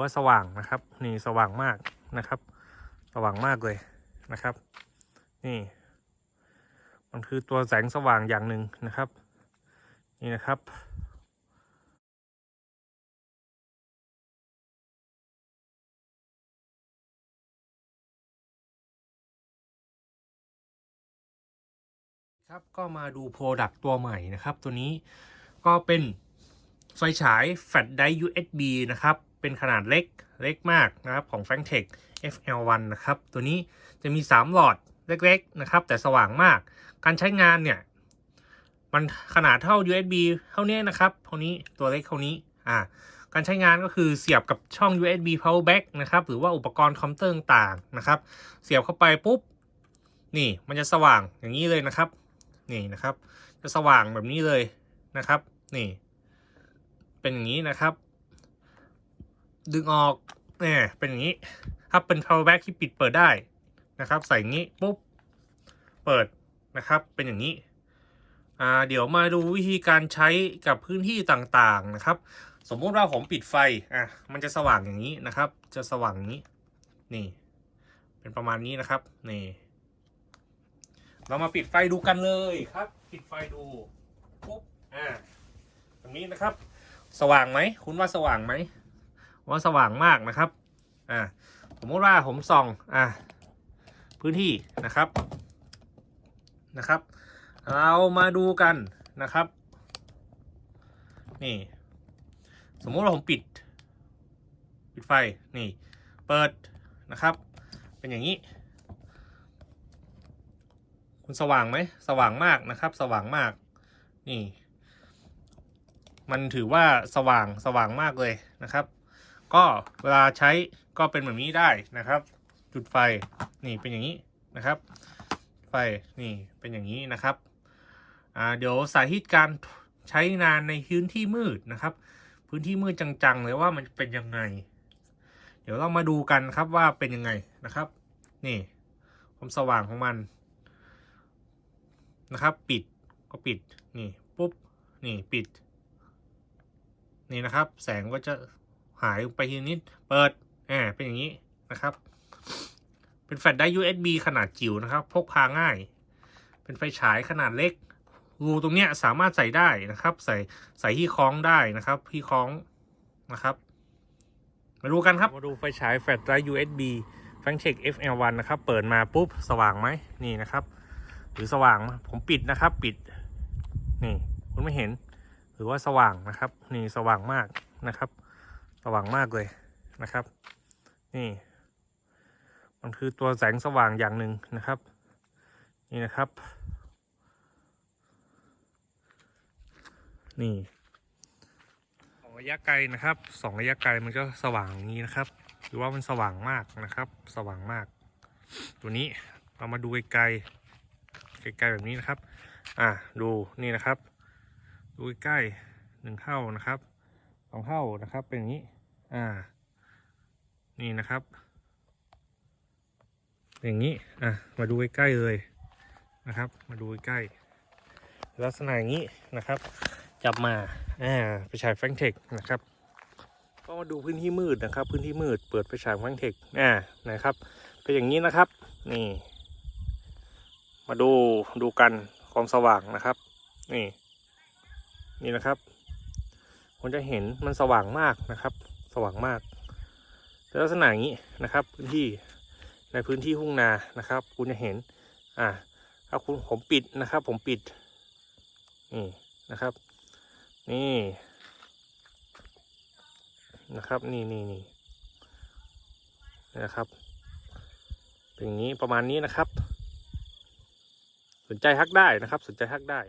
ว่าสว่างนะครับ นี่สว่างมากนะครับ สว่างมากเลยนะครับ นี่ มันคือตัวแสงสว่างอย่างหนึ่งนะครับ นี่นะครับครับก็มาดูโปรดักตัวใหม่นะครับ ตัวนี้ก็เป็นไฟฉายแฟลชไดร์ USB นะครับ เป็นขนาดเล็กเล็กมากนะครับของ f a n t e c h FL1 นะครับ ตัวนี้จะมี 3 หลอดเล็กๆนะครับ แต่สว่างมาก การใช้งานเนี่ย มันขนาดเท่า USB เท่านี้นะครับเท่านี้ตัวเล็กเท่านี้อ่าการใช้งานก็คือเสียบกับช่อง USB power back นะครับ หรือว่าอุปกรณ์คอมพิวเตอร์ต่างๆนะครับ เสียบเข้าไปปุ๊บ นี่มันจะสว่างอย่างนี้เลยนะครับ นี่นะครับ จะสว่างแบบนี้เลยนะครับ นี่ เป็นอย่างนี้นะครับ ดึงออกเนี่ยเป็นอย่างนี้ครับเป็น power back ที่ปิดเปิดได้นะครับ ใส่งี้ปุ๊บเปิดนะครับ เป็นอย่างนี้อ่าเดี๋ยวมาดูวิธีการใช้กับพื้นที่ต่างๆนะครับ สมมุติว่าผมปิดไฟอะมันจะสว่างอย่างนี้นะครับ จะสว่างนี้นี่ เป็นประมาณนี้นะครับนี่เรามาปิดไฟดูกันเลยครับ ปิดไฟดูปุ๊บอ่าตรงนี้นะครับ สว่างไหมคุณว่าสว่างไหม ว่าสว่างมากนะครับอ่าสมมติว่าผมส่องอ่าพื้นที่นะครับนะครับ เรามาดูกันนะครับ นี่ สมมุติว่าผมปิด ปิดไฟนี่ เปิดนะครับ เป็นอย่างนี้ คุณสว่างไหมสว่างมากนะครับ สว่างมาก นี่ มันถือว่าสว่างสว่างมากเลยนะครับ ก็เวลาใช้ก็เป็นแบบนี้ได้นะครับ จุดไฟนี่เป็นอย่างนี้นะครับ ไฟนี่เป็นอย่างนี้นะครับอ่าเดี๋ยวสาธิตการใช้งานในพื้นที่มืดนะครับ พื้นที่มืดจังๆเลยว่ามันเป็นยังไง เดี๋ยวเรามาดูกันครับว่าเป็นยังไงนะครับ นี่ความสว่างของมันนะครับ ปิดก็ปิดนี่ปุ๊บนี่ปิด นี่นะครับ แสงก็จะ หายไปทีนิดเปิดแหมเป็นอย่างนี้นะครับ เป็นแฟลชไดร์ USB ขนาดจิ๋วนะครับ พกพาง่าย เป็นไฟฉายขนาดเล็กรูตรงเนี้ยสามารถใส่ได้นะครับ ใส่ใส่ที่คล้องได้นะครับที่คล้องนะครับ มาดูกันครับมาดูไฟฉายแฟลชไดร์ USB f a n t e c h FL1 นะครับ เปิดมาปุ๊บสว่างไหมนี่นะครับ หรือสว่างผมปิดนะครับ ปิด นี่ คุณไม่เห็น หรือว่าสว่างนะครับ นี่สว่างมากนะครับ สว่างมากเลยนะครับ นี่ มันคือตัวแสงสว่างอย่างหนึ่งนะครับ นี่นะครับ นี่สองระยะไกลนะครับสองระยะไกลมันก็สว่างอย่างนี้นะครับหรือว่ามันสว่างมากนะครับ สว่างมาก ตัวนี้เรามาดูไกลๆไกลๆแบบนี้นะครับ อะดูนี่นะครับ ดูใกล้หนึ่งเท่านะครับ สองเท่านะครับ เป็นอย่างนี้ อ่า นี่นะครับเป็นอย่างนี้ อะ มาดูใกล้ๆเลยนะครับ มาดูใกล้ ลักษณะอย่างนี้นะครับ จับมา อ่า ไปฉายแฟงเทคนะครับ ก็มาดูพื้นที่มืดนะครับ พื้นที่มืด เปิดไปฉายแฟงเทคอ่า นะครับ เป็นอย่างนี้นะครับ นี่ มาดู ดูกัน ความสว่างนะครับ นี่ นี่นะครับ ผมจะเห็นมันสว่างมากนะครับ สว่างมากเป็นลักษณะอย่างนี้นะครับ พื้นที่ในพื้นที่ทุ่งนานะครับ คุณจะเห็น อ่าถ้าคุณผมปิดนะครับ ผมปิดนี่นะครับ นี่นะครับ นี่นี่นี่นะครับเป็นอย่างนี้ประมาณนี้นะครับ สนใจฮักได้นะครับ สนใจฮักได้